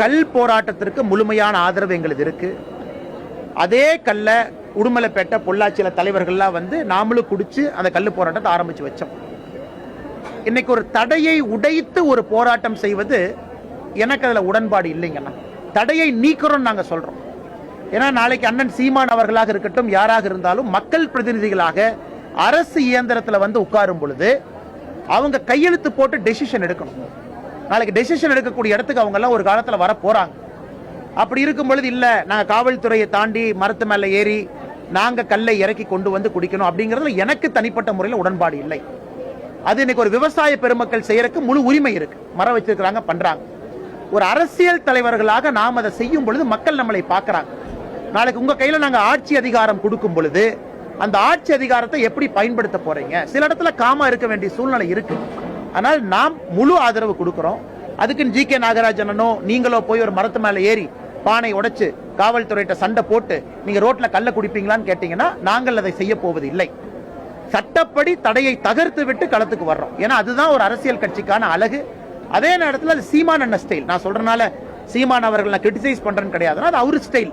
கல் போராட்டத்திற்கு முழுமையான ஆதரவு எங்களுக்கு இருக்கு. அதே கல்ல உடுமலைப்பேட்டை பொள்ளாச்சியில தலைவர்கள்லாம் வந்து நாமளும் குடிச்சு அந்த கல் போராட்டத்தை ஆரம்பிச்சு வச்சோம். இன்னைக்கு ஒரு தடையை உடைத்து ஒரு போராட்டம் செய்வது எனக்கு அதில் உடன்பாடு இல்லைங்கண்ணா தடையை நீக்கிறோம் நாங்கள் சொல்றோம். ஏன்னா நாளைக்கு அண்ணன் சீமான் அவர்களாக இருக்கட்டும் யாராக இருந்தாலும் மக்கள் பிரதிநிதிகளாக அரசு இயந்திரத்தில் வந்து உட்காரும் பொழுது அவங்க கையெழுத்து போட்டு டெசிஷன் எடுக்கணும். நாளைக்கு டெசிஷன் எடுக்கக்கூடிய இடத்துக்கு அவங்க எல்லாம் ஒரு காலத்தில் வர போகிறாங்க அப்படி இருக்கும் பொழுது இல்லை நாங்கள் காவல்துறையை தாண்டி மரத்து மேலே ஏறி நாங்கள் கல்லை இறக்கி கொண்டு வந்து குடிக்கணும். அப்படிங்கிறதுல எனக்கு தனிப்பட்ட முறையில் உடன்பாடு இல்லை. அது இன்னைக்கு ஒரு விவசாய பெருமக்கள் செய்யறதுக்கு முழு உரிமை இருக்கு. மரம் வச்சிருக்கிறாங்க பண்றாங்க. ஒரு அரசியல் தலைவர்களாக நாம் அதை செய்யும் பொழுது மக்கள் நம்மளை பார்க்கறாங்க. நாளைக்கு உங்க கையில நாங்கள் ஆட்சி அதிகாரம் கொடுக்கும் பொழுது அந்த ஆட்சி அதிகாரத்தை எப்படி பயன்படுத்த போறீங்க? சில இடத்துல காமா இருக்க வேண்டிய சூழ்நிலை இருக்கு. ஆனால் நாம் முழு ஆதரவு கொடுக்குறோம். அதுக்குன்னு ஜி கே நாகராஜனோ நீங்களோ போய் ஒரு மரத்து மேலே ஏறி பானை உடைச்சு காவல்துறையிட்ட சண்டை போட்டு நீங்கள் ரோட்டில் கல்ல குடிப்பீங்களான்னு கேட்டிங்கன்னா நாங்கள் அதை செய்ய போவது இல்லை சட்டப்படி தடையை தகர்த்து விட்டு களத்துக்கு வர்றோம். ஏன்னா அதுதான் ஒரு அரசியல் கட்சிக்கான அழகு. அதே நேரத்தில் அது சீமான் அண்ணன் ஸ்டைல் நான் சொல்கிறனால சீமான் அவர்கள் நான் கிரிட்டிசைஸ் பண்ணுறேன்னு கிடையாது. அது அவர் ஸ்டைல்